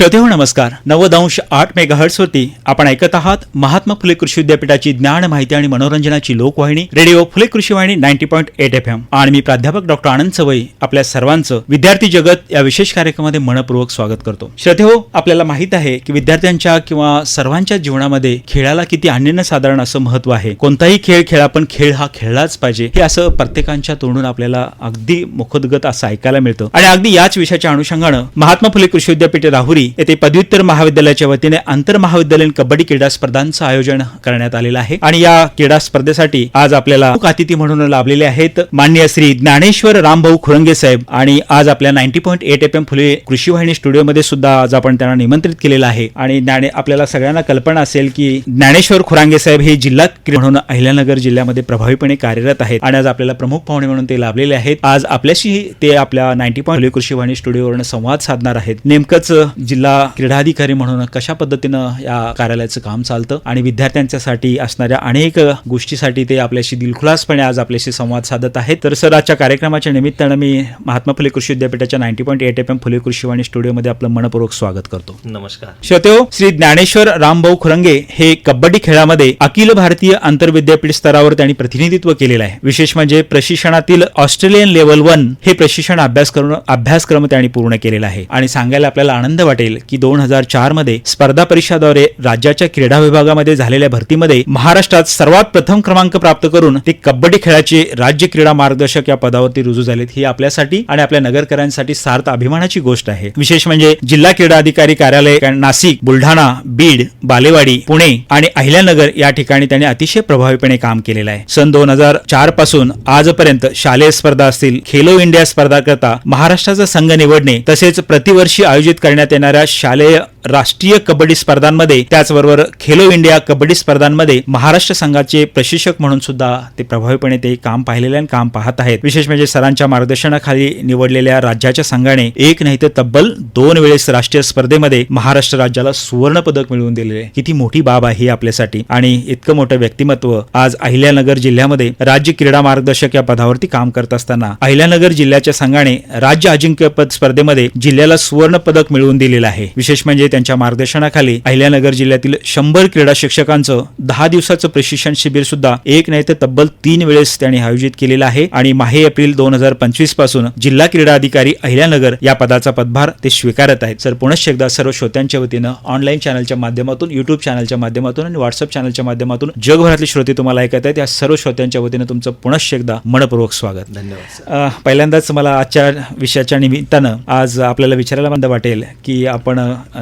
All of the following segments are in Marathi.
श्रोतेहो नमस्कार. नव्वद अंश आठ मेगाहर्ट्स होती आपण ऐकत आहात महात्मा फुले कृषी विद्यापीठाची ज्ञान माहिती आणि मनोरंजनाची लोकवाहिनी रेडिओ फुले कृषी वाहिनी ninety point eight F M आणि मी प्राध्यापक डॉक्टर आनंद सवई आपल्या सर्वांचं विद्यार्थी जगत या विशेष कार्यक्रमामध्ये मनपूर्वक स्वागत करतो. श्रोतेहो आपल्याला माहीत आहे की विद्यार्थ्यांच्या किंवा सर्वांच्या जीवनामध्ये खेळाला किती अनन्यसाधारण असं महत्त्व आहे? कोणताही खेळ खेळा पण खेळ हा खेळलाच पाहिजे. हे असं प्रत्येकांच्या तोंडून आपल्याला अगदी मुखोद्गत असं ऐकायला मिळतं. आणि अगदी याच विषयाच्या अनुषंगानं महात्मा फुले कृषी विद्यापीठ राहुरी येथे पदव्युत्तर महाविद्यालयाच्या वतीने आंतर महाविद्यालयीन कबड्डी क्रीडा स्पर्धांचं आयोजन करण्यात आलेलं आहे. आणि या क्रीडा स्पर्धेसाठी आज आपल्याला अतिथी म्हणून लाभलेले आहेत मान्य श्री ज्ञानेश्वर रामभाऊ खुरंगे साहेब. आणि आज आपल्या ninety point eight F M Phule कृषी वाहिनी स्टुडिओमध्ये सुद्धा आज आपण त्यांना निमंत्रित केलेलं आहे. आणि ज्ञाने आपल्याला सगळ्यांना कल्पना असेल की ज्ञानेश्वर खुरांगे साहेब हे जिल्हा म्हणून अहिल्यानगर जिल्ह्यामध्ये प्रभावीपणे कार्यरत आहेत. आणि आज आपल्याला प्रमुख पाहुणे म्हणून ते लाभलेले आहेत. आज आपल्याशी ते आपल्या नाईन्टी पॉईंट कृषी वाहिनी स्टुडिओवरून संवाद साधणार आहेत. नेमकंच जिल्हा क्रीडाधिकारी म्हणून कशा पद्धतीनं या कार्यालयाचं काम चालतं आणि विद्यार्थ्यांच्यासाठी असणाऱ्या अनेक गोष्टीसाठी ते आपल्याशी दिलखुलासपणे आज आपल्याशी संवाद साधत आहेत. तर सर आजच्या कार्यक्रमाच्या निमित्तानं मी महात्मा फुले कृषी विद्यापीठाच्या ninety point eight F M Phule कृषी वाहिनी स्टुडिओमध्ये आपलं मनपूर्वक स्वागत करतो. नमस्कार. श्रोतेहो श्री ज्ञानेश्वर रामभाऊ खुरंगे हे कबड्डी खेळामध्ये अखिल भारतीय आंतरविद्यापीठ स्तरावर त्यांनी प्रतिनिधित्व केलेलं आहे. विशेष म्हणजे प्रशिक्षणातील ऑस्ट्रेलियन लेवल वन हे प्रशिक्षण अभ्यासक्रम अभ्यासक्रम त्यांनी पूर्ण केलेला आहे. आणि सांगायला आपल्याला आनंद वाटेल की दोन हजार चारमध्ये स्पर्धा परीक्षाद्वारे राज्याच्या क्रीडा विभागामध्ये झालेल्या भरतीमध्ये महाराष्ट्रात सर्वात प्रथम क्रमांक प्राप्त करून ते कबड्डी खेळाचे राज्य क्रीडा मार्गदर्शक या पदावरती रुजू झालेत. ही आपल्यासाठी आणि आपल्या नगरकरांसाठी सार्थ अभिमानाची गोष्ट आहे. विशेष म्हणजे जिल्हा क्रीडा अधिकारी कार्यालय नाशिक बुलढाणा बीड बालेवाडी पुणे आणि अहिल्यानगर या ठिकाणी त्यांनी अतिशय प्रभावीपणे काम केलेलं आहे. सन दोन हजार चारपासून आजपर्यंत शालेय स्पर्धा असतील खेलो इंडिया स्पर्धा करता महाराष्ट्राचा संघ निवडणे तसेच प्रतिवर्षी आयोजित करण्यात येणार होणाऱ्या शालेय राष्ट्रीय कबड्डी स्पर्धांमध्ये त्याचबरोबर खेलो इंडिया कबड्डी स्पर्धांमध्ये महाराष्ट्र संघाचे प्रशिक्षक म्हणून सुद्धा ते प्रभावीपणे ते काम पाहिलेले आणि काम पाहत आहेत. विशेष म्हणजे सरांच्या मार्गदर्शनाखाली निवडलेल्या राज्याच्या संघाने एक नाही तर तब्बल दोन वेळेस राष्ट्रीय स्पर्धेमध्ये महाराष्ट्र राज्याला सुवर्ण पदक मिळवून दिलेले. किती मोठी बाब आहे ही आपल्यासाठी. आणि इतकं मोठं व्यक्तिमत्व आज अहिल्यानगर जिल्ह्यामध्ये राज्य क्रीडा मार्गदर्शक या पदावरती काम करत असताना अहिल्यानगर जिल्ह्याच्या संघाने राज्य अजिंक्यपद स्पर्धेमध्ये जिल्ह्याला सुवर्ण पदक मिळवून दिलेलं आहे. विशेष म्हणजे त्यांच्या मार्गदर्शनाखाली अहिल्यानगर जिल्ह्यातील शंभर क्रीडा शिक्षकांचं दहा दिवसाचं प्रशिक्षण शिबिर सुद्धा एक नाही तर तब्बल तीन वेळेस त्यांनी आयोजित केलेलं आहे आणि माहे एप्रिल दोन हजार पंचवीसपासून जिल्हा क्रीडा अधिकारी अहिल्यानगर या पदाचा पदभार ते स्वीकारत आहेत. सर पुनश्च एकदा सर्व श्रोत्यांच्या वतीनं ऑनलाईन चॅनलच्या माध्यमातून युट्यूब चॅनलच्या माध्यमातून आणि व्हॉट्सअप चॅनलच्या माध्यमातून जगभरातले श्रोते तुम्हाला ऐकत आहेत. या सर्व श्रोत्यांच्या वतीनं तुमचं पुनश्च एकदा मनपूर्वक स्वागत. धन्यवाद पहिल्यांदाच मला आजच्या विषयाच्या निमित्तानं आज आपल्याला विचारायला बंद वाटेल की आपण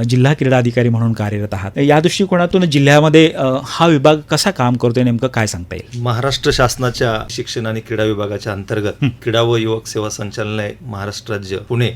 जिल्हा क्रीडा अधिकारी म्हणून कार्यरत आहात. या दृष्टिकोनातून जिल्ह्यामध्ये हा विभाग कसा काम करतोय नेमकं काय सांगता येईल? महाराष्ट्र शासनाच्या शिक्षण आणि क्रीडा विभागाच्या अंतर्गत क्रीडा व युवक सेवा संचालनालय महाराष्ट्र राज्य पुणे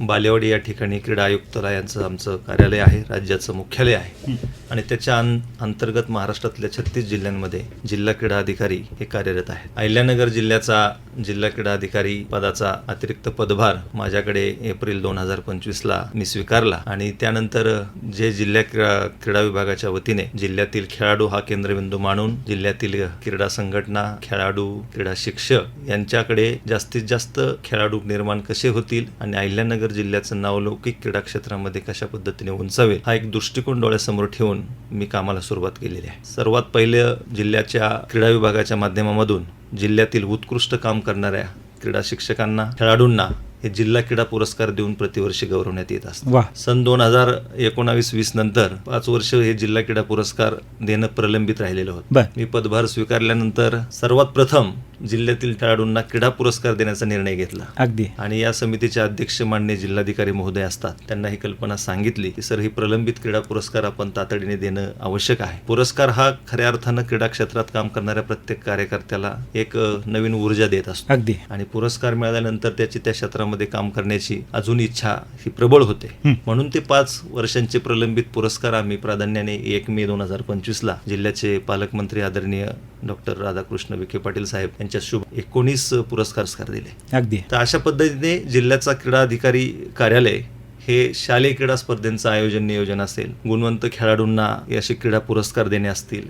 बालेवाडी या ठिकाणी क्रीडा आयुक्तालयाचं आमचं कार्यालय आहे राज्याचं मुख्यालय आहे. आणि त्याच्या अंतर्गत महाराष्ट्रातल्या छत्तीस जिल्ह्यांमध्ये जिल्हा क्रीडा अधिकारी हे कार्यरत आहेत. अहिल्यानगर जिल्ह्याचा जिल्हा क्रीडा अधिकारी पदाचा अतिरिक्त पदभार माझ्याकडे एप्रिल दोन हजार पंचवीसला मी स्वीकारला. आणि त्यानंतर जे जिल्हा क्रीडा क्रीडा विभागाच्या वतीने जिल्ह्यातील खेळाडू हा केंद्रबिंदू मानून जिल्ह्यातील क्रीडा संघटना खेळाडू क्रीडा शिक्षक यांच्याकडे जास्तीत जास्त खेळाडू निर्माण कसे होतील आणि अहिल्यानगर जिल्ह्याचं नाव लौकिक क्रीडा क्षेत्रामध्ये कशा पद्धतीने उंचावेल हा एक दृष्टिकोन डोळ्यासमोर ठेवून मी कामाला सुरुवात केलेली आहे. सर्वात पहिले जिल्ह्याच्या क्रीडा विभागाच्या माध्यमामधून जिल्ह्यातील उत्कृष्ट काम करणाऱ्या क्रीडा शिक्षकांना खेळाडूंना हे जिल्हा क्रीडा पुरस्कार देऊन प्रतिवर्षी गौरवण्यात येत असतात सन दोन हजार एकोणावीस वीस नंतर पाच वर्ष हे जिल्हा क्रीडा पुरस्कार देणं प्रलंबित राहिलेलं होतं. मी पदभार स्वीकारल्यानंतर सर्वात प्रथम जिल्ह्यातील खेळाडूंना क्रीडा पुरस्कार देण्याचा निर्णय घेतला. अगदी. आणि या समितीचे अध्यक्ष मान्य जिल्हाधिकारी महोदय असतात. त्यांना ही कल्पना सांगितली की सर ही प्रलंबित क्रीडा पुरस्कार आपण तातडीने देणं आवश्यक आहे. पुरस्कार हा खऱ्या अर्थानं क्रीडा क्षेत्रात काम करणाऱ्या प्रत्येक कार्यकर्त्याला एक नवीन ऊर्जा देत असतो. अगदी. आणि पुरस्कार मिळाल्यानंतर त्याची त्या क्षेत्रामध्ये काम करण्याची अजून इच्छा ही प्रबळ होते. म्हणून ते पाच वर्षांचे प्रलंबित पुरस्कार आम्ही प्राधान्याने एक मे दोन हजार पंचवीसला जिल्ह्याचे पालकमंत्री आदरणीय डॉक्टर राधाकृष्ण विखे पाटील साहेब यांच्या शुभ एकोणीस पुरस्कार दिले. अगदी. तर अशा पद्धतीने जिल्ह्याचा क्रीडा अधिकारी कार्यालय हे शालेय क्रीडा स्पर्धेंचं आयोजन नियोजन असेल गुणवंत खेळाडूंना असे क्रीडा पुरस्कार देणे असतील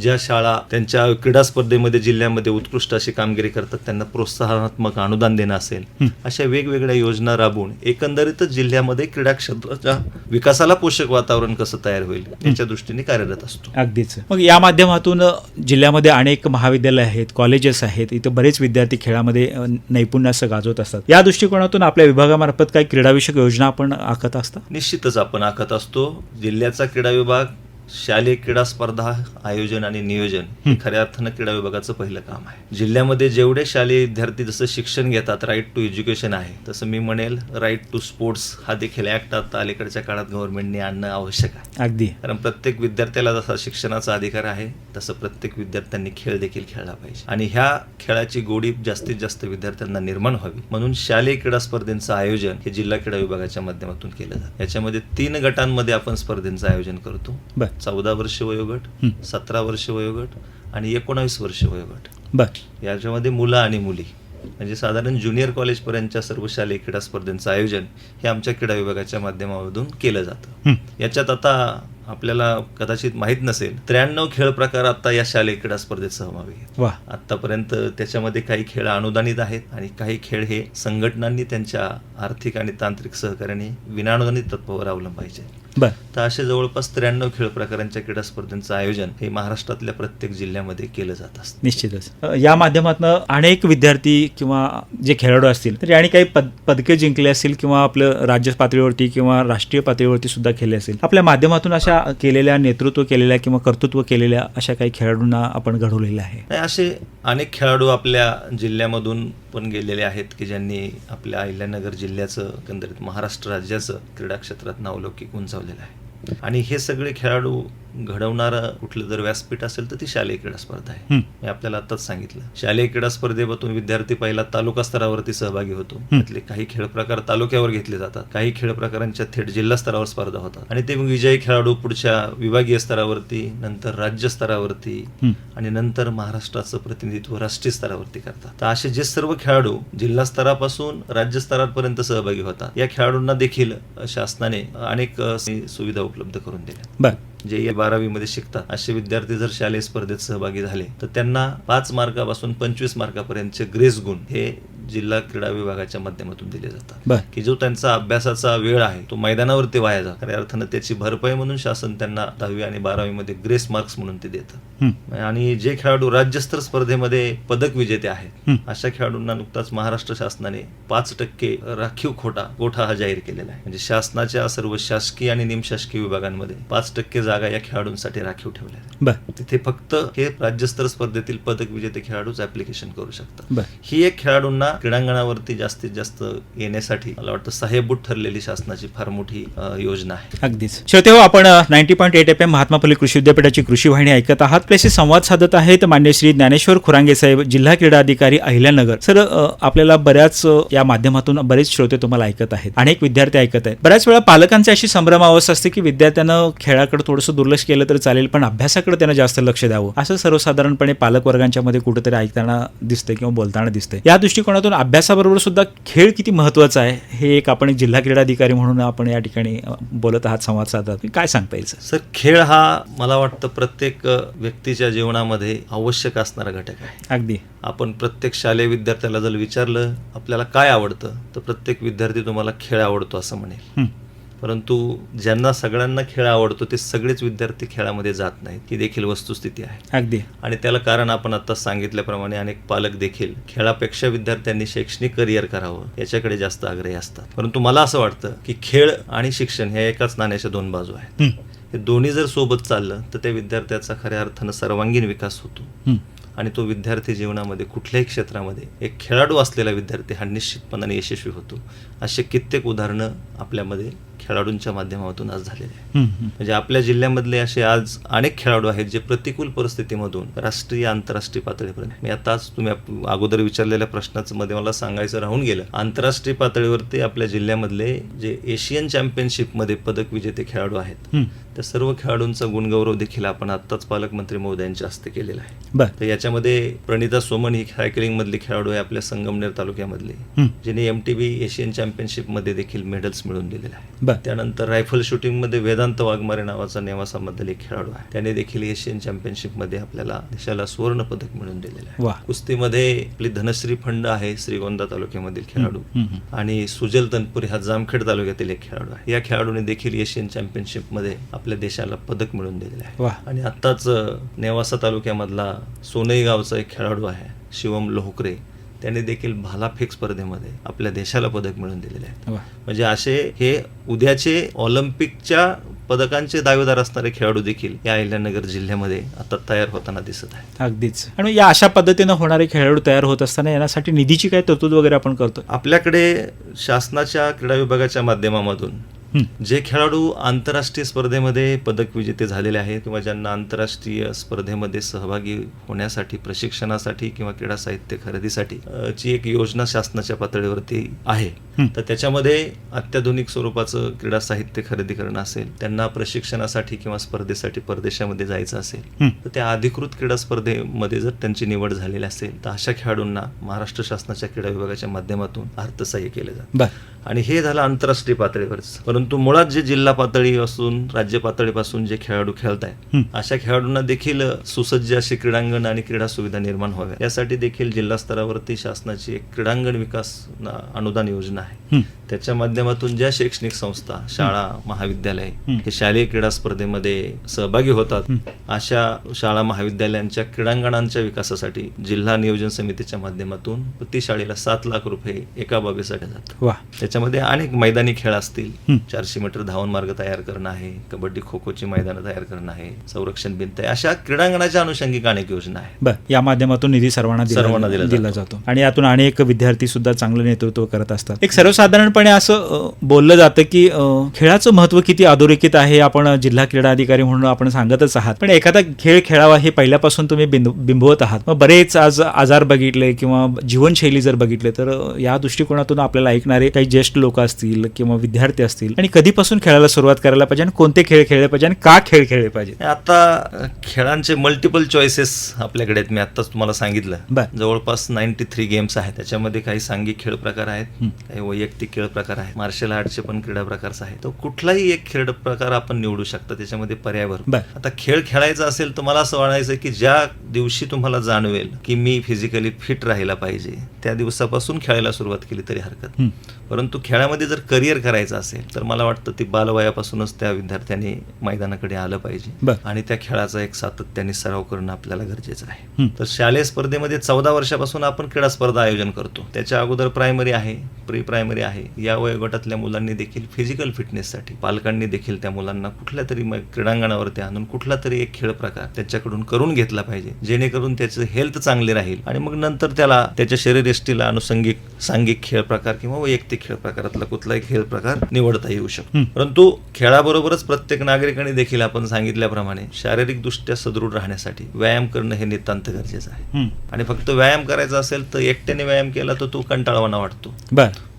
ज्या शाळा त्यांच्या क्रीडा स्पर्धेमध्ये जिल्ह्यामध्ये उत्कृष्ट अशी कामगिरी करतात त्यांना प्रोत्साहनात्मक अनुदान देणं असेल अशा वेगवेगळ्या योजना राबवून एकंदरीतच जिल्ह्यामध्ये क्रीडा क्षेत्राच्या विकासाला पोषक वातावरण कसं तयार होईल याच्या दृष्टीने कार्यरत असतो. अगदीच. मग या माध्यमातून जिल्ह्यामध्ये अनेक महाविद्यालय आहेत कॉलेजेस आहेत इथं बरेच विद्यार्थी खेळामध्ये नैपुण्य असं गाजवत असतात. या दृष्टिकोनातून आपल्या विभागामार्फत काही क्रीडाविषयक योजना आपण आखत असता? निश्चितच आपण आखत असतो. जिल्ह्याचा क्रीडा विभाग शालेय क्रीडा स्पर्धा आयोजन आणि नियोजन हे खऱ्या अर्थानं क्रीडा विभागाचं पहिलं काम आहे. जिल्ह्यामध्ये जेवढे शालेय विद्यार्थी जसं शिक्षण घेतात राईट टू एज्युकेशन आहे तसं मी म्हणेल राईट टू स्पोर्ट्स हा देखील ऍक्ट आता अलीकडच्या काळात गव्हर्नमेंटने आणणं आवश्यक आहे. अगदी. कारण प्रत्येक विद्यार्थ्याला जसा शिक्षणाचा अधिकार आहे तसं प्रत्येक विद्यार्थ्यांनी खेळ देखील खेळला पाहिजे. आणि ह्या खेळाची गोडी जास्तीत जास्त विद्यार्थ्यांना निर्माण व्हावी. म्हणून शालेय क्रीडा स्पर्धेचं आयोजन हे जिल्हा क्रीडा विभागाच्या माध्यमातून केलं जातं. याच्यामध्ये तीन गटांमध्ये आपण स्पर्धेचं आयोजन करतो. चौदा वर्ष वयोगट. सतरा वर्ष वयोगट आणि एकोणावीस वर्ष वयोगट बर याच्यामध्ये मुलं आणि मुली म्हणजे साधारण ज्युनियर कॉलेजपर्यंतच्या सर्व शालेय क्रीडा स्पर्धेचं आयोजन हे आमच्या क्रीडा विभागाच्या माध्यमामधून केलं जातं. याच्यात आता आपल्याला कदाचित माहीत नसेल त्र्याण्णव खेळ प्रकार आता या शालेय क्रीडा स्पर्धेत सहभागी आहेत. वा. आतापर्यंत त्याच्यामध्ये काही खेळ अनुदानित आहेत आणि काही खेळ हे संघटनांनी त्यांच्या आर्थिक आणि तांत्रिक सहकार्याने विनानुदानित तत्वावर अवलंबायचे बर. तर असे जवळपास त्र्याण्णव खेळ प्रकारांच्या क्रीडा स्पर्धेचं आयोजन हे महाराष्ट्रातल्या प्रत्येक जिल्ह्यामध्ये केलं जात असतं. निश्चितच. या माध्यमातून अनेक विद्यार्थी किंवा जे खेळाडू असतील तर यांनी काही पद पदके जिंकले असतील किंवा आपलं राज्य पातळीवरती किंवा राष्ट्रीय पातळीवरती सुद्धा खेळले असतील आपल्या माध्यमातून अशा केलेल्या नेतृत्व केलेल्या किंवा कर्तृत्व केलेल्या अशा काही खेळाडूंना आपण घडवलेलं आहे? असे अनेक खेळाडू आपल्या जिल्ह्यामधून पण गेलेले आहेत की ज्यांनी आपल्या अहिल्यानगर जिल्ह्याचं एकंदरीत महाराष्ट्र राज्याचं क्रीडा क्षेत्रात नावलौकिक उंचावलेलं आहे. आणि हे सगळे खेळाडू घडवणारं कुठलं जर व्यासपीठ असेल तर ती शालेय क्रीडा स्पर्धा आहे. मी आपल्याला आताच सांगितलं. शालेय क्रीडा स्पर्धेमधून विद्यार्थी पहिला तालुका स्तरावरती सहभागी होतो. त्यातले काही खेळ प्रकार तालुक्यावर घेतले जातात. काही खेळ प्रकारांच्या थेट जिल्हा स्तरावर स्पर्धा होतात. आणि ते विजयी खेळाडू पुढच्या विभागीय स्तरावरती नंतर राज्य स्तरावरती. आणि नंतर महाराष्ट्राचं प्रतिनिधित्व राष्ट्रीय स्तरावरती करतात. तर असे जे सर्व खेळाडू जिल्हा स्तरापासून राज्य स्तरापर्यंत सहभागी होतात. या खेळाडूंना देखील शासनाने अनेक सुविधा उपलब्ध करून दिल्या. बर. जे या बारावीमध्ये शिकतात. असे विद्यार्थी जर शालेय स्पर्धेत सहभागी झाले तर त्यांना पाच मार्कापासून पंचवीस मार्कापर्यंतचे ग्रेस गुण हे जिल्हा क्रीडा विभागाच्या माध्यमातून दिले जातात. की जो त्यांचा अभ्यासाचा वेळ आहे तो मैदानावरती वाया जातो. खऱ्या अर्थानं त्याची भरपाई म्हणून शासन त्यांना दहावी आणि बारावीमध्ये ग्रेस मार्क्स म्हणून ते देतं. आणि जे खेळाडू राज्यस्तर स्पर्धेमध्ये पदक विजेते आहेत. अशा खेळाडूंना नुकताच महाराष्ट्र शासनाने पाच टक्के राखीव खोटा कोठा हा जाहीर केलेला आहे. म्हणजे शासनाच्या सर्व शासकीय आणि निमशासकीय विभागांमध्ये पाच टक्के जागा या खेळाडूंसाठी राखीव ठेवल्या तिथे फक्त हे राज्यस्तर स्पर्धेतील पदक विजेते खेळाडूच ऍप्लिकेशन करू शकतात. ही एक खेळाडूंना क्रीडांगणावरती जास्तीत जास्त येण्यासाठी मला वाटतं सहाय्यभूत ठरलेली शासनाची फार मोठी योजना आहे. अगदीच. श्रोते हो आपण ninety point eight F M Mahatma Phule कृषी विद्यापीठाची कृषी वाहिनी ऐकत आहात. आपल्याशी संवाद साधत आहेत मान्य श्री ज्ञानेश्वर खुरांगे साहेब जिल्हा क्रीडा अधिकारी अहिल्यानगर. सर आपल्याला बऱ्याच या माध्यमातून बरेच श्रोते तुम्हाला ऐकत आहेत. अनेक विद्यार्थी ऐकत आहेत. बऱ्याच वेळा पालकांची अशी संभ्रमावस्था असते की विद्यार्थ्यांना खेळाकडे थोडंसं दुर्लक्ष केलं तर चालेल पण अभ्यासाकडे त्यांना जास्त लक्ष द्यावं. असं सर्वसाधारणपणे पालक वर्गांच्या मध्ये कुठेतरी ऐकताना दिसते किंवा बोलताना दिसते या दृष्टिकोनातून अभ्यासाबरोबर सुद्धा खेळ किती महत्त्वाचा आहे हे एक आपण जिल्हा क्रीडा अधिकारी म्हणून आपण या ठिकाणी बोलत आहात संवाद साधत काय सांगता येईल सर? खेळ हा मला वाटतं प्रत्येक व्यक्तीच्या जीवनामध्ये आवश्यक असणारा घटक आहे. अगदी. आपण प्रत्येक शालेय विद्यार्थ्याला जर विचारलं आपल्याला काय आवडतं तर प्रत्येक विद्यार्थी तुम्हाला खेळ आवडतो असं म्हणेल. परंतु ज्यांना सगळ्यांना खेळ आवडतो ते सगळेच विद्यार्थी खेळामध्ये जात नाहीत. ही देखील वस्तुस्थिती आहे. अगदी. आणि त्याला कारण आपण आता सांगितल्याप्रमाणे अनेक पालक देखील खेळापेक्षा विद्यार्थ्यांनी शैक्षणिक करिअर करावं याच्याकडे जास्त आग्रही असतात. परंतु मला असं वाटतं की खेळ आणि शिक्षण ह्या एकाच नाण्याच्या दोन बाजू आहेत. हं. हे दोन्ही जर सोबत चाललं तर त्या विद्यार्थ्याचा खऱ्या अर्थानं सर्वांगीण विकास होतो. हं. आणि तो विद्यार्थी जीवनामध्ये कुठल्याही क्षेत्रामध्ये एक खेळाडू असलेला विद्यार्थी हा निश्चितपणाने यशस्वी होतो. असे कित्येक उदाहरणं आपल्यामध्ये खेळाडूंच्या माध्यमातून आज झालेले आहे. म्हणजे आपल्या जिल्ह्यामधले असे आज अनेक खेळाडू आहेत जे प्रतिकूल परिस्थितीमधून राष्ट्रीय आंतरराष्ट्रीय पातळीपर्यंत. मी आताच तुम्ही अगोदर विचारलेल्या प्रश्नाचं मध्ये मला सांगायचं राहून गेलं. आंतरराष्ट्रीय पातळीवरती आपल्या जिल्ह्यामधले जे एशियन चॅम्पियनशिपमध्ये पदक विजेते खेळाडू आहेत. त्या सर्व खेळाडूंचा गुणगौरव देखील आपण आत्ताच पालकमंत्री महोदयांच्या हस्ते केलेला आहे. तर याच्यामध्ये प्रणिता सोमन ही सायकलिंग मधली खेळाडू आहे आपल्या संगमनेर तालुक्यामधली. जिने एम टी बी एशियन चॅम्पियनशिपमध्ये देखील मेडल्स मिळवून दिलेले आहे त्यानंतर रायफल शूटिंगमध्ये वेदांत वाघमारे नावाचा नेवासामधील एक खेळाडू आहे. त्याने देखील एशियन चॅम्पियनशिपमध्ये आपल्याला देशाला सुवर्ण पदक मिळवून दिलेलं आहे. कुस्तीमध्ये आपली धनश्री फंड आहे श्रीगोंदा तालुक्यामधील खेळाडू. आणि सुजल तनपुरे हा जामखेड तालुक्यातील एक खेळाडू आहे. या खेळाडूने देखील एशियन चॅम्पियनशिपमध्ये आपल्या देशाला पदक मिळवून दिलेले आहे. आणि आत्ताच अ, नेवासा तालुक्यामधला सोनई गावचा एक खेळाडू आहे शिवम लोहकरे. त्याने देखील भालाफेक स्पर्धेमध्ये आपल्या देशाला पदक मिळवून दिलेले आहे वा. म्हणजे असे हे उद्याचे ऑलिम्पिकच्या पदकांचे दावेदार असणारे खेळाडू देखील या अहिल्यानगर जिल्ह्यामध्ये आता तयार होताना दिसत आहे अगदीच. आणि या अशा पद्धतीनं होणारे खेळाडू तयार होत असताना यासाठी निधीची काय तरतूद वगैरे आपण करतो आपल्याकडे शासनाच्या क्रीडा विभागाच्या माध्यमामधून. जे खेळाडू आंतरराष्ट्रीय स्पर्धेमध्ये पदक विजेते झालेले आहेत किंवा ज्यांना आंतरराष्ट्रीय स्पर्धेमध्ये सहभागी होण्यासाठी प्रशिक्षणासाठी किंवा क्रीडा साहित्य खरेदीसाठी ची एक योजना शासनाच्या पातळीवरती आहे. तर त्याच्यामध्ये अत्याधुनिक स्वरूपाचं क्रीडा साहित्य खरेदी करणं असेल त्यांना प्रशिक्षणासाठी किंवा स्पर्धेसाठी परदेशामध्ये जायचं असेल. तर त्या अधिकृत क्रीडा स्पर्धेमध्ये जर त्यांची निवड झालेली असेल तर अशा खेळाडूंना महाराष्ट्र शासनाच्या क्रीडा विभागाच्या माध्यमातून अर्थसहाय्य केलं जातं आणि हे झालं आंतरराष्ट्रीय पातळीवरच परंतु मुळात जे जिल्हा पातळी असून राज्य पातळीपासून जे खेळाडू खेळत आहेत हं. अशा खेळाडूंना देखील सुसज्ज असे क्रीडांगण आणि क्रीडा सुविधा निर्माण व्हाव्या यासाठी देखील जिल्हा स्तरावरती शासनाची एक क्रीडांगण विकास अनुदान योजना आहे. त्याच्या माध्यमातून ज्या शैक्षणिक संस्था शाळा महाविद्यालय हं. शालेय क्रीडा स्पर्धेमध्ये सहभागी होतात. अशा शाळा महाविद्यालयांच्या क्रीडांगणांच्या विकासासाठी जिल्हा नियोजन समितीच्या माध्यमातून प्रति शाळेला सात लाख रुपये एका बाबीसाठी जातात त्याच्यामध्ये अनेक मैदानी खेळ असतील. चारशे मीटर धावन मार्ग तयार करणं आहे कबड्डी खो खोची मैदानं तयार करणं आहे संरक्षण भिंत आहे अशा क्रीडांगणाच्या अनुषंगिक अनेक योजना आहे या माध्यमातून निधी सर्वांना सर्वांना दिला जातो. आणि यातून अनेक विद्यार्थी सुद्धा चांगलं नेतृत्व करत असतात. एक सर्वसाधारणपणे असं बोललं जातं की खेळाचं महत्त्व किती अधोरेखित आहे आपण जिल्हा क्रीडा अधिकारी म्हणून आपण सांगतच आहात. पण एखादा खेळ खेळावा हे पहिल्यापासून तुम्ही बिंबवत आहात. मग बरेच आज आजार बघितले किंवा जीवनशैली जर बघितले तर या दृष्टिकोनातून आपल्याला ऐकणारे काही ज्येष्ठ लोक असतील किंवा विद्यार्थी असतील. आणि कधीपासून खेळायला सुरुवात करायला पाहिजे आणि कोणते खेळ खेळले पाहिजे आणि का खेळ खेळले पाहिजे? आता खेळांचे मल्टिपल चॉईसेस आपल्याकडे आहेत. मी आत्ताच तुम्हाला सांगितलं. जवळपास नाईन्टी थ्री गेम्स आहेत. त्याच्यामध्ये काही सांघिक खेळ प्रकार आहेत. काही वैयक्तिक खेळ प्रकार आहेत. मार्शल आर्टचे पण क्रीडा प्रकार आहेत. तो कुठलाही एक खेळ प्रकार आपण निवडू शकता. त्याच्यामध्ये पर्याय. आता खेळ खेळायचा असेल तर मला असं वाटायचं की ज्या दिवशी तुम्हाला जाणवेल की मी फिजिकली फिट राहायला पाहिजे त्या दिवसापासून खेळायला सुरुवात केली तरी हरकत हं. परंतु खेळामध्ये जर करिअर करायचं असेल तर मला वाटतं ती बालवयापासूनच त्या विद्यार्थ्यांनी मैदानाकडे आलं पाहिजे. आणि त्या खेळाचा एक सातत्याने सराव करणं आपल्याला गरजेचं आहे. तर शालेय स्पर्धेमध्ये चौदा वर्षापासून आपण क्रीडा स्पर्धा आयोजन करतो. त्याच्या अगोदर प्रायमरी आहे प्री प्रायमरी आहे. या वयोगटातल्या मुलांनी देखील फिजिकल फिटनेससाठी पालकांनी देखील त्या मुलांना कुठल्या तरी क्रीडांगणावरती आणून कुठला तरी एक खेळ प्रकार त्याच्याकडून करून घेतला पाहिजे. जेणेकरून त्याचं हेल्थ चांगली राहील. आणि मग नंतर त्याला त्याच्या शरीरयष्टीला अनुषंगिक सांघिक खेळ प्रकार किंवा वैयक्तिक खेळ प्रकारातला कुठलाही खेळ प्रकार निवडता येऊ शकतो. परंतु खेळाबरोबरच प्रत्येक नागरिकाने देखील आपण सांगितल्याप्रमाणे शारीरिक दृष्ट्या सदृढ राहण्यासाठी व्यायाम करणं हे नितांत गरजेचं आहे. आणि फक्त व्यायाम करायचा असेल तर एकट्याने व्यायाम केला तर तो कंटाळवाना वाटतो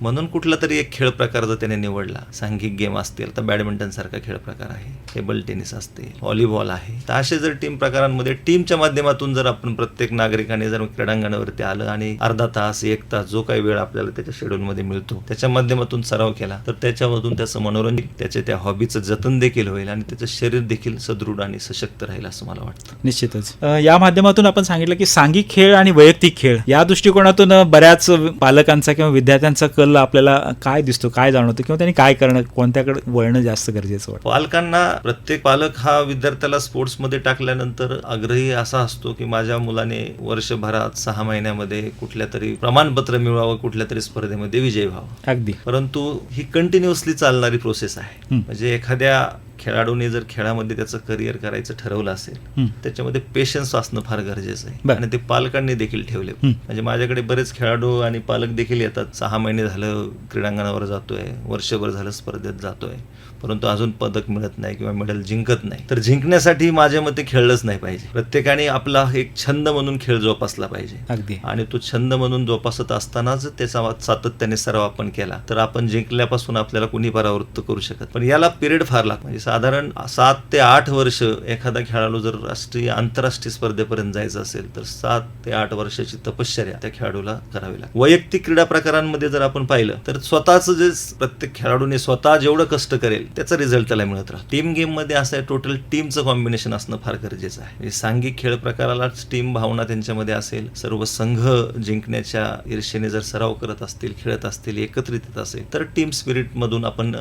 म्हणून कुठला तरी एक खेळ प्रकार जर त्याने निवडला सांघिक गेम असतील तर बॅडमिंटन सारखा खेळ प्रकार आहे. टेबल टेनिस असते व्हॉलीबॉल आहे. तर असे जर टीम प्रकारांमध्ये टीमच्या माध्यमातून जर आपण प्रत्येक नागरिकाने जर क्रीडांगणावरती आलं आणि अर्धा तास एक तास जो काही वेळ आपल्याला त्याच्या शेड्यूलमध्ये मिळतो त्याच्या माध्यमातून सराव केला तर त्याच्यामधून त्याचं मनोरंजन त्याच्या त्या हॉबीचं जतन देखील होईल आणि त्याचं शरीर देखील सदृढ आणि सशक्त राहील असं मला वाटतं. निश्चितच. या माध्यमातून आपण सांगितलं की सांघिक खेळ आणि वैयक्तिक खेळ या दृष्टिकोनातून बऱ्याच पालकांचा किंवा विद्यार्थ्यांचा कल आपल्याला काय दिसतो काय जाणवतो किंवा त्यांनी काय करणं कोणत्याकडे वळणं जास्त गरजेचं वाटतं? पालकांना प्रत्येक पालक हा विद्यार्थ्याला स्पोर्ट्समध्ये टाकल्यानंतर आग्रही असा असतो की माझ्या मुलाने वर्षभरात सहा महिन्यामध्ये कुठल्या तरी प्रमाणपत्र मिळवावं कुठल्या तरी स्पर्धेमध्ये विजय व्हावा. अगदी. परंतु ही कंटिन्युअसली चालणारी प्रोसेस आहे. म्हणजे एखाद्या खेळाडूने जर खेळामध्ये त्याचं करिअर करायचं ठरवलं असेल. त्याच्यामध्ये पेशन्स असणं फार गरजेचं आहे. आणि ते पालकांनी देखील ठेवले. म्हणजे माझ्याकडे बरेच खेळाडू आणि पालक देखील येतात सहा महिने झालं क्रीडांगणावर जातोय वर्षभर झालं स्पर्धेत जातोय परंतु अजून पदक मिळत नाही किंवा मेडल जिंकत नाही. तर जिंकण्यासाठी माझ्या मते खेळलंच नाही पाहिजे. प्रत्येकाने आपला एक छंद म्हणून खेळ जोपासला पाहिजे. अगदी. आणि तो छंद म्हणून जोपासत असतानाच त्याचा सातत्याने सराव आपण केला. तर आपण जिंकल्यापासून आपल्याला कुणी परावृत्त करू शकत पण याला पिरियड फार लागतो. म्हणजे साधारण सात ते आठ वर्ष एखादा खेळाडू जर राष्ट्रीय आंतरराष्ट्रीय स्पर्धेपर्यंत जायचं असेल तर सात ते आठ वर्षाची तपश्चर्या त्या खेळाडूला करावी लागते. वैयक्तिक क्रीडा प्रकारांमध्ये जर आपण पाहिलं तर स्वतःच जे प्रत्येक खेळाडूने स्वतः जेवढं कष्ट करेल त्याचा रिझल्ट त्याला मिळत राहतो. टीम गेममध्ये असं आहे टोटल टीमचं कॉम्बिनेशन असणं फार गरजेचं आहे. म्हणजे सांघिक खेळ प्रकाराला टीम भावना त्यांच्यामध्ये असेल सर्व संघ जिंकण्याच्या ईर्षेने जर सराव करत असतील खेळत असतील एकत्रित येत असेल तर टीम स्पिरिट मधून आपण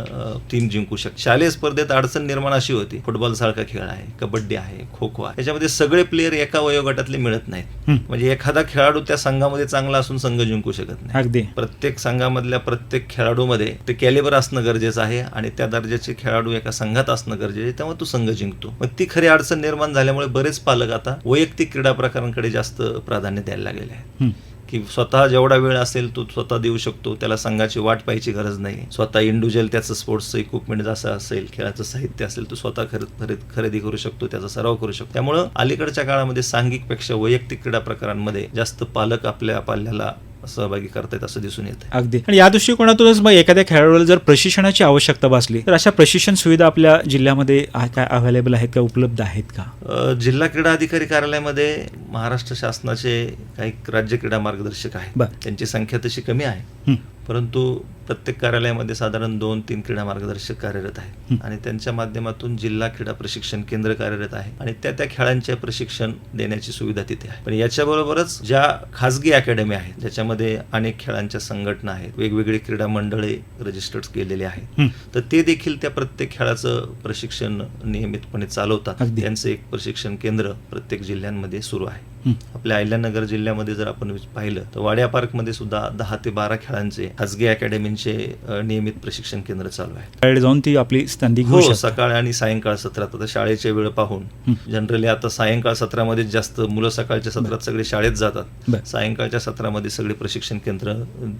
टीम जिंकू शकतो. शालेय स्पर्धेत अडचण निर्माण अशी होती. फुटबॉल सारखा खेळ आहे कबड्डी आहे खो खो आहे. याच्यामध्ये सगळे प्लेयर एका वयोगटातले मिळत नाहीत. म्हणजे एखादा खेळाडू त्या संघामध्ये चांगला असून संघ जिंकू शकत नाही. अगदी. प्रत्येक संघामधल्या प्रत्येक खेळाडूमध्ये ते कॅलिबर असणं गरजेचं आहे आणि त्या दर्जाचे खेळाडू एका संघात असणं गरजेचं तेव्हा तो संघ जिंकतो. मग ती खरी अडचण निर्माण झाल्यामुळे बरेच पालक आता वैयक्तिक क्रीडा प्रकारांकडे जास्त प्राधान्य द्यायला लागलेले आहेत. की स्वतः जेवढा वेळ असेल तो स्वतः देऊ शकतो त्याला संघाची वाट पाहायची गरज नाही. स्वतः इंडिव्हिज्युअल त्याचं स्पोर्ट्सचं इक्विपमेंट जसं असेल खेळाचं साहित्य असेल तो स्वतः खरेद खरेद खरेदी करू शकतो त्याचा सराव करू शकतो. त्यामुळं अलीकडच्या काळामध्ये सांघिकपेक्षा वैयक्तिक क्रीडा प्रकारांमध्ये जास्त पालक आपल्या पाल्याला सहभागी करतायत असं दिसून येतं अगदी आणि या दृष्टिकोनातूनच मग एखाद्या खेळाडूला जर प्रशिक्षणाची आवश्यकता भासली तर अशा प्रशिक्षण सुविधा आपल्या जिल्ह्यामध्ये आहे काय अवेलेबल आहेत का उपलब्ध आहेत का जिल्हा क्रीडा अधिकारी कार्यालयामध्ये महाराष्ट्र शासनाचे काही राज्य क्रीडा मार्गदर्शक आहेत. त्यांची संख्या तशी कमी आहे. परंतु प्रत्येक कार्यालयामध्ये साधारण दोन तीन क्रीडा मार्गदर्शक कार्यरत आहेत. आणि त्यांच्या माध्यमातून जिल्हा क्रीडा प्रशिक्षण केंद्र कार्यरत आहे आणि त्या त्या खेळांचे प्रशिक्षण देण्याची सुविधा तिथे आहे पण याच्याबरोबरच ज्या खाजगी अकॅडमी आहेत ज्याच्यामध्ये अनेक खेळांच्या संघटना आहेत वेगवेगळी क्रीडा मंडळे रजिस्टर्ड केलेले आहेत. तर ते देखील त्या प्रत्येक खेळाचं प्रशिक्षण नियमितपणे चालवतात. त्यांचं एक प्रशिक्षण केंद्र प्रत्येक जिल्ह्यांमध्ये सुरू आहे. आपल्या अहिल्यानगर जिल्ह्यामध्ये जर आपण पाहिलं तर वाड्या पार्कमध्ये सुद्धा दहा ते बारा खेळांचे खाजगी अकॅडमींचे नियमित प्रशिक्षण केंद्र चालू आहे. त्याकडे जाऊन ती आपली संधी हो सकाळ आणि सायंकाळ सत्रात. आता शाळेचे वेळ पाहून. जनरली आता सायंकाळ सत्रामध्ये जास्त मुलं सकाळच्या सत्रात सगळे शाळेत जातात. सायंकाळच्या सत्रामध्ये सगळे प्रशिक्षण केंद्र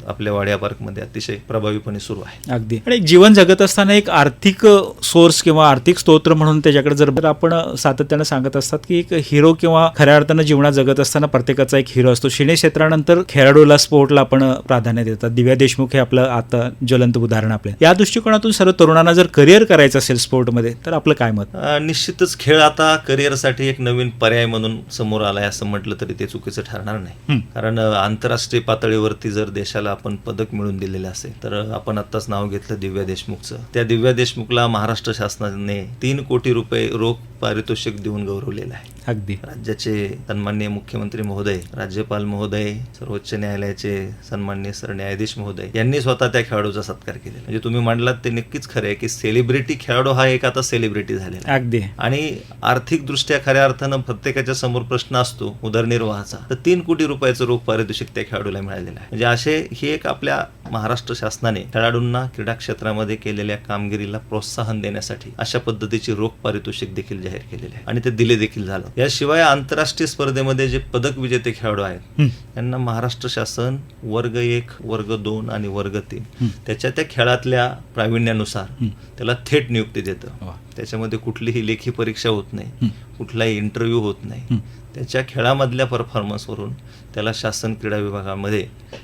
आपल्या वाड्या पार्कमध्ये अतिशय प्रभावीपणे सुरू आहे. अगदी. आणि जीवन जगत असताना एक आर्थिक सोर्स किंवा आर्थिक स्तोत्र म्हणून त्याच्याकडे जर जर आपण सातत्यानं सांगत असतात की एक हिरो किंवा खऱ्या अर्थानं जीवनात जगत असताना प्रत्येकाचा एक हिरो असतो. सिने क्षेत्रानंतर खेळाडूला स्पोर्टला आपण प्राधान्य देतात. दिव्या देशमुख हे आपलं आता ज्वलंत उदाहरण आपलं. या दृष्टिकोनातून सर्व तरुणांना जर करिअर करायचं असेल स्पोर्टमध्ये तर आपलं काय मत? निश्चितच खेळ आता करिअरसाठी एक नवीन पर्याय म्हणून समोर आलाय असं म्हटलं तरी ते चुकीचं ठरणार नाही. कारण आंतरराष्ट्रीय पातळीवरती जर देशाला आपण पदक मिळवून दिलेलं असेल तर आपण आत्ताच नाव घेतलं दिव्या देशमुखचं. त्या दिव्या देशमुखला महाराष्ट्र शासनाने तीन कोटी रुपये रोख पारितोषिक देऊन गौरवलेलं आहे. अगदी. राज्याचे सन्माननीय मुख्यमंत्री महोदय राज्यपाल महोदय सर्वोच्च न्यायालयाचे सन्माननीय सरन्यायाधीश महोदय यांनी स्वतः त्या खेळाडूचा सत्कार केलेला म्हणजे तुम्ही म्हणलात ते नक्कीच खरं आहे की सेलिब्रिटी खेळाडू हा एक आता सेलिब्रिटी झालेला आहे. अगदी. आणि आर्थिकदृष्ट्या खऱ्या अर्थानं प्रत्येकाच्या समोर प्रश्न असतो उदरनिर्वाहाचा. तर तीन कोटी रुपयाचं रोख पारितोषिक त्या खेळाडूला मिळालेलं आहे. म्हणजे असे ही एक आपल्या महाराष्ट्र शासनाने खेळाडूंना क्रीडा क्षेत्रामध्ये केलेल्या कामगिरीला प्रोत्साहन देण्यासाठी अशा पद्धतीची रोख पारितोषिक देखील जाहीर केलेले आहे आणि ते दिले देखील झालं याशिवाय आंतरराष्ट्रीय स्पर्धेमध्ये जे पदक विजेते खेळाडू आहेत. त्यांना महाराष्ट्र शासन वर्ग एक वर्ग दोन आणि वर्ग तीन. त्याच्या त्या खेळातल्या प्रावीण्यानुसार. त्याला थेट नियुक्ती देतं. त्याच्यामध्ये कुठलीही लेखी परीक्षा होत नाही. कुठलाही इंटरव्ह्यू होत. नाही त्याच्या खेळामधल्या परफॉर्मन्सवरून त्याला शासन क्रीडा विभागामध्ये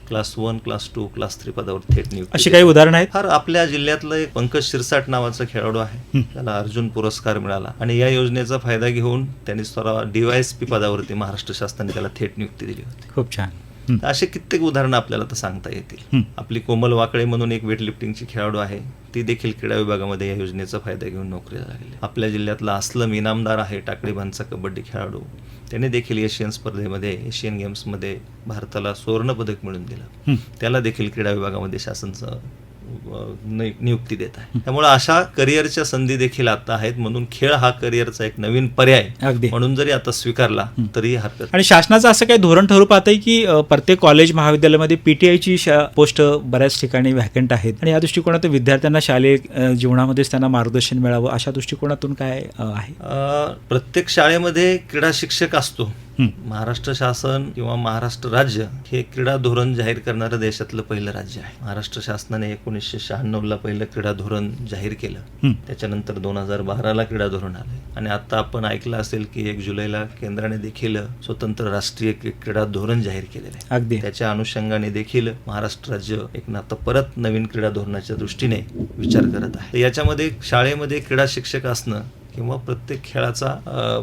class one class two class three पदावर थेट नियुक्ती अशी काही उदाहरणं आहेत फार आपल्या जिल्ह्यातलं एक पंकज शिरसाट नावाचा खेळाडू आहे. त्याला अर्जुन पुरस्कार मिळाला आणि या योजनेचा फायदा घेऊन त्यांनी स्वतः डीवायएसपी पदावरती महाराष्ट्र शासनाने त्याला थेट नियुक्ती दिली होती. खूप छान. असे कित्येक उदाहरणं आपल्याला तर सांगता येतील. आपली कोमल वाकळे म्हणून एक वेटलिफ्टिंगची खेळाडू आहे. ती देखील क्रीडा विभागामध्ये या योजनेचा फायदा घेऊन नोकरीला लागली आपल्या जिल्ह्यातला अस्लम इनामदार आहे टाकळीबांधचा कबड्डी खेळाडू. त्याने देखील एशियन स्पर्धेमध्ये एशियन गेम्समध्ये भारताला सुवर्णपदक मिळवून दिलं. त्याला देखील क्रीडा विभागामध्ये शासनचं नियुक्ती देत आहे. त्यामुळे अशा करिअरच्या संधी देखील आता आहेत म्हणून खेळ हा करिअरचा एक नवीन पर्याय अगदी. म्हणून जरी आता स्वीकारला. तरी हरकत आणि शासनाचं असं काही धोरण ठरू पाहतंय की अ, प्रत्येक कॉलेज महाविद्यालयामध्ये पीटीआयची पोस्ट बऱ्याच ठिकाणी व्हॅकंट आहेत. आणि या दृष्टिकोनातून विद्यार्थ्यांना शालेय जीवनामध्येच त्यांना मार्गदर्शन मिळावं अशा दृष्टिकोनातून काय आहे? प्रत्येक शाळेमध्ये क्रीडा शिक्षक असतो. महाराष्ट्र शासन किंवा महाराष्ट्र राज्य हे क्रीडा धोरण जाहीर करणारं देशातलं पहिलं राज्य आहे. महाराष्ट्र शासनाने एकोणीसशे शहाण्णवला पहिलं क्रीडा धोरण जाहीर केलं. त्याच्यानंतर दोन हजार बाराला क्रीडा धोरण आले आणि आता आपण ऐकलं असेल की एक जुलैला केंद्राने देखील स्वतंत्र राष्ट्रीय क्री- क्रीडा धोरण जाहीर केलेलं आहे. अगदी. त्याच्या अनुषंगाने देखील महाराष्ट्र राज्य एक ना आता परत नवीन क्रीडा धोरणाच्या दृष्टीने विचार करत आहे. याच्यामध्ये शाळेमध्ये क्रीडा शिक्षक असणं किंवा प्रत्येक खेळाचा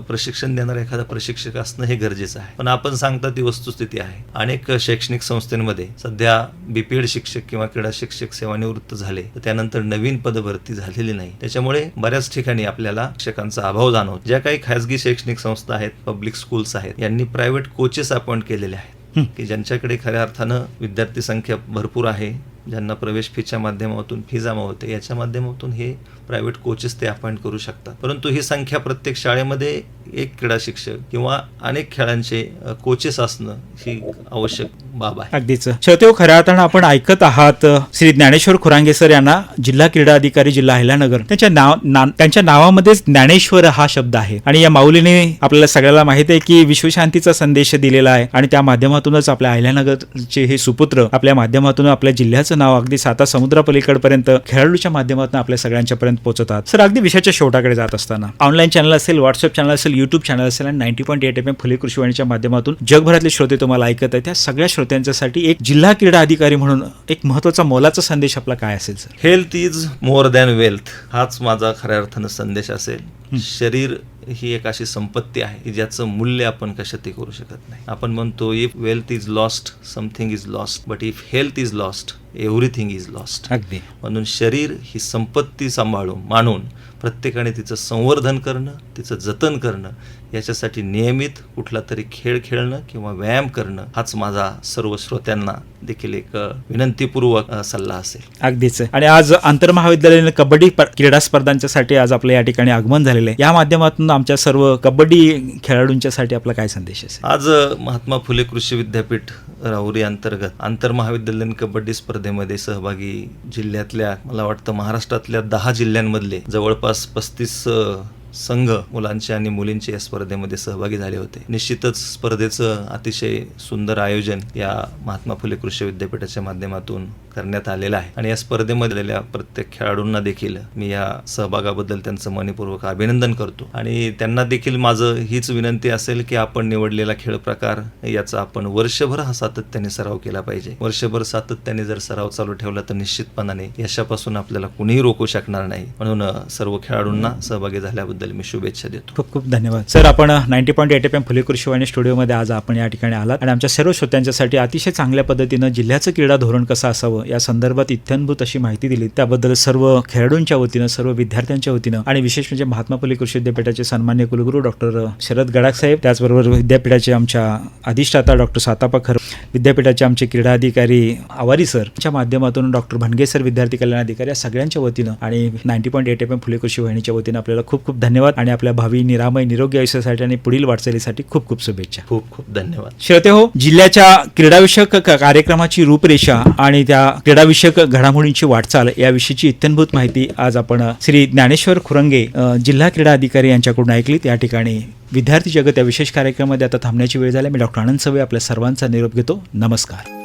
प्रशिक्षण देणारा एखादा प्रशिक्षक असणं हे गरजेचं आहे. पण आपण सांगता ती वस्तुस्थिती आहे. अनेक शैक्षणिक संस्थांमध्ये सध्या बीपीएड शिक्षक किंवा क्रीडा शिक्षक सेवानिवृत्त झाले तर त्यानंतर नवीन पदभरती झालेली नाही. त्याच्यामुळे बऱ्याच ठिकाणी आपल्याला शिक्षकांचा अभाव जाणवतो. ज्या काही खासगी शैक्षणिक संस्था आहेत पब्लिक स्कूल्स आहेत यांनी प्रायव्हेट कोचेस अपॉइंट केलेले आहेत. की ज्यांच्याकडे खऱ्या अर्थानं विद्यार्थी संख्या भरपूर आहे ज्यांना प्रवेश फीच्या माध्यमातून फी जमा होते याच्या माध्यमातून हे प्रायव्हेट कोचेस ते अपॉइंट करू शकतात. परंतु ही संख्या प्रत्येक शाळेमध्ये एक क्रीडा शिक्षक किंवा अनेक खेळांचे कोचेस असणं ही आवश्यक बाब आहे. अगदीच. श्रोतेहो खऱ्या अर्थानं आपण ऐकत आहात श्री ज्ञानेश्वर खुरांगे सर यांना जिल्हा क्रीडा अधिकारी जिल्हा अहिल्यानगर. त्यांच्या नाव ना, त्यांच्या नावामध्येच ज्ञानेश्वर हा शब्द आहे. आणि या माऊलीने आपल्याला सगळ्याला माहिती आहे की विश्वशांतीचा संदेश दिलेला आहे आणि त्या माध्यमातूनच आपल्या अहिल्यानगरचे हे सुपुत्र आपल्या माध्यमातून आपल्या जिल्ह्याचं नाव अगदी साता समुद्रापलीकडपर्यंत खेळाडूच्या माध्यमातून आपल्या सगळ्यांच्या पर्यंत पोहोचतात. सर अगदी विषयाच्या शेवटाकडे जात असताना. ऑनलाईन चॅनल असेल व्हॉट्सअप चॅनल असेल युट्यूब चॅनल असेल आणि ninety point eight F M Phule कृषीवाणीच्या माध्यमातून जगभरातले श्रोते तुम्हाला ऐकत आहेत. त्या सगळ्या श्रोत्यांच्यासाठी एक जिल्हा क्रीडा अधिकारी म्हणून एक महत्त्वाचा मोलाचा संदेश आपला काय असेल sir health is more than wealth हाच माझा खऱ्या अर्थानं संदेश असेल. शरीर ही एक अशी संपत्ती आहे की ज्याचं मूल्य आपण कशातही करू शकत नाही. आपण म्हणतो if wealth is lost something is lost but if health is lost everything is lost अगदी. म्हणून शरीर ही संपत्ती सांभाळून मानून प्रत्येकाने तिचं संवर्धन करणं तिचं जतन करणं याच्यासाठी नियमित कुठला तरी खेळ खेळणं किंवा व्यायाम करणं हाच माझा सर्व श्रोत्यांना देखील एक विनंतीपूर्वक सल्ला असेल. अगदीच. आणि आज आंतरमहाविद्यालयीन कबड्डी क्रीडा स्पर्धांच्यासाठी आज आपल्या या ठिकाणी आगमन झालेलं आहे. या माध्यमातून आमच्या सर्व कबड्डी खेळाडूंच्यासाठी आपला काय संदेश असेल? आज महात्मा फुले कृषी विद्यापीठ राहुरी अंतर्गत आंतरमहाविद्यालयीन कबड्डी स्पर्धेमध्ये सहभागी जिल्ह्यातल्या मला वाटतं महाराष्ट्रातल्या दहा जिल्ह्यांमधले जवळपास पस्तीस संघ मुलांचे आणि मुलींचे या स्पर्धेमध्ये सहभागी झाले होते. निश्चितच स्पर्धेचं अतिशय सुंदर आयोजन या महात्मा फुले कृषी विद्यापीठाच्या माध्यमातून करण्यात आलेलं आहे. आणि या स्पर्धेमध्ये आलेल्या प्रत्येक खेळाडूंना देखील मी या सहभागाबद्दल त्यांचं मनपूर्वक अभिनंदन करतो. आणि त्यांना देखील माझं हीच विनंती असेल की आपण निवडलेला खेळ प्रकार याचा आपण वर्षभर हा सातत्याने सराव केला पाहिजे. वर्षभर सातत्याने जर सराव चालू ठेवला तर निश्चितपणाने यशापासून आपल्याला कुणीही रोखू शकणार नाही. म्हणून सर्व खेळाडूंना सहभागी झाल्याबद्दल मी शुभेच्छा देतो. खूप खूप धन्यवाद. सर आपण ninety point eight F M Phule Krishivani स्टुडिओमध्ये आज आपण या ठिकाणी आलात. आणि आमच्या सर्व श्रोत्यांच्यासाठी अतिशय चांगल्या पद्धतीनं जिल्ह्याचं क्रीडा धोरण कसं असावं या संदर्भात इत्यंभूत अशी माहिती दिली. त्याबद्दल सर्व खेळाडूंच्या वतीनं सर्व विद्यार्थ्यांच्या वतीनं आणि विशेष म्हणजे महात्मा फुले कृषी विद्यापीठाचे सन्मान्य कुलगुरू डॉक्टर शरद गडाख साहेब त्याचबरोबर विद्यापीठाचे आमच्या अधिष्ठाता डॉक्टर सातापा खर विद्यापीठाचे आमचे क्रीडा अधिकारी आवारी सर च्या माध्यमातून डॉक्टर भनगे सर विद्यार्थी कल्याण अधिकारी या सगळ्यांच्या वतीनं आणि ninety point eight F M Phule कृषी वाहिनीच्या वतीनं आपल्याला खूप खूप धन्यवाद आणि आपल्या भावी निरामय निरोगी आयुष्यासाठी आणि पुढील वाटचालीसाठी खूप खूप शुभेच्छा. खूप खूप धन्यवाद. श्रोते हो जिल्ह्याच्या क्रीडाविषयक कार्यक्रमाची रूपरेषा आणि त्या क्रीडाविषयक घडामोडींची वाटचाल याविषयीची इत्यंभूत माहिती आज आपण श्री ज्ञानेश्वर खुरंगे जिल्हा क्रीडा अधिकारी यांच्याकडून ऐकली त्या ठिकाणी विद्यार्थी जगत या विशेष कार्यक्रमामध्ये आता थांबण्याची वेळ झाली. मी डॉक्टर आनंद सवय आपल्या सर्वांचा निरोप घेतो. नमस्कार.